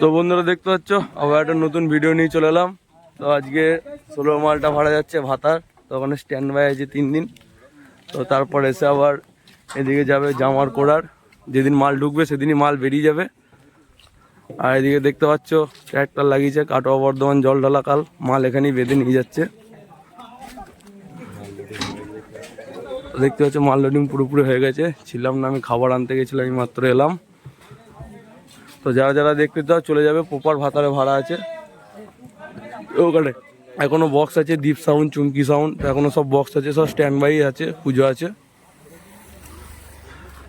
তো বন্ধুরা দেখতে পাচ্ছ, আবার একটা নতুন ভিডিও নিয়ে চলে এলাম। তো আজকে ষোলো মালটা ভাড়া যাচ্ছে ভাতার, তো ওখানে স্ট্যান্ড বাই আছে তিন দিন। তো তারপর এসে আবার এদিকে যাবে জামার কোড়ার। যেদিন মাল ঢুকবে সেদিনই মাল বেরিয়ে যাবে। আর এদিকে দেখতে পাচ্ছ ট্র্যাক্টর লাগিয়েছে কাটোয়া বর্ধমান জল ঢালা কাল, মাল এখানেই বেঁধে নিয়ে যাচ্ছে। দেখতে পাচ্ছ, মাল লোডিং পুরোপুরি হয়ে গেছে। ছিলাম না, আমি খাবার আনতে গেছিলাম আমি মাত্র এলাম। তো যারা যারা দেখতে চাও, চলে যাবে। প্রপার ভাতারে ভাড়া আছে। ওখানে এখনও বক্স আছে দীপ সাউন্ড চুমকি সাউন্ড এখনও সব বক্স আছে, সব স্ট্যান্ড বাই আছে, পুজো আছে।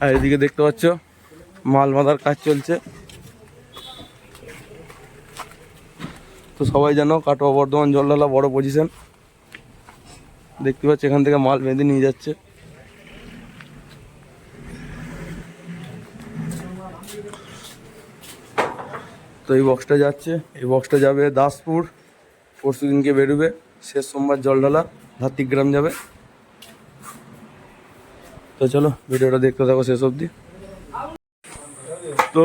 আর এদিকে দেখতে পাচ্ছ, মাল বাঁধার কাজ চলছে। তো সবাই জানো কাটোয়া বর্ধমান জলডালা বড় পজিশন দেখতে পাচ্ছ, এখান থেকে মাল বেঁধে নিয়ে যাচ্ছে। তো এই বক্সটা যাচ্ছে। এই বক্সটা যাবে দাসপুর। পরশু দিনকে বেরোবে। শেষ সোমবার জলঢালা, ধাত্রিগ্রাম যাবে। তো চলো, ভিডিওটা দেখতে থাকো শেষ অবধি। তো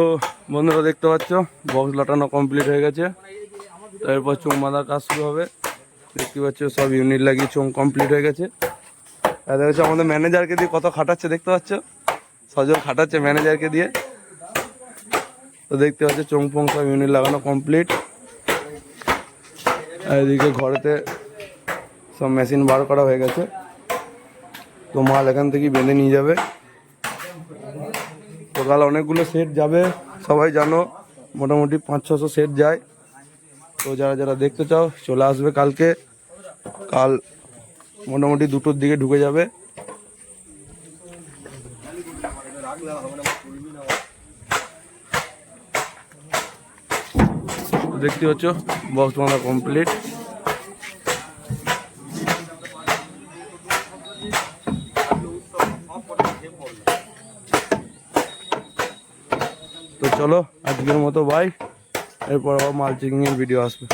বন্ধুরা, দেখতে পাচ্ছ বক্স লাটানো কমপ্লিট হয়ে গেছে। তো এরপর চোখ বাঁধার কাজ শুরু হবে। দেখতে পাচ্ছ, সব ইউনিট লাগিয়ে চোখ কমপ্লিট হয়ে গেছে। আমাদের ম্যানেজারকে দিয়ে কত খাটাচ্ছে, দেখতে পাচ্ছ? সজল খাটাচ্ছে ম্যানেজারকে দিয়ে। তো দেখতে পাচ্ছ চোং সব ইউনিট লাগানো কমপ্লিট আর এদিকে ঘরেতে সব মেশিন বার করা হয়ে গেছে। তো মাল এখান থেকে বেঁধে নিয়ে যাবে। তো কাল অনেকগুলো সেট যাবে, সবাই জানো, মোটামুটি পাঁচ ছশো সেট যায়। তো যারা যারা দেখতে চাও, চলে আসবে কালকে। কাল মোটামুটি দুটোর দিকে ঢুকে যাবে। দেখতে পাচ্ছ বক্স বাঁধা কমপ্লিট তো চলো, আজকের মতো বাই এরপর আবার মাল চেকিং এর ভিডিও আসবে।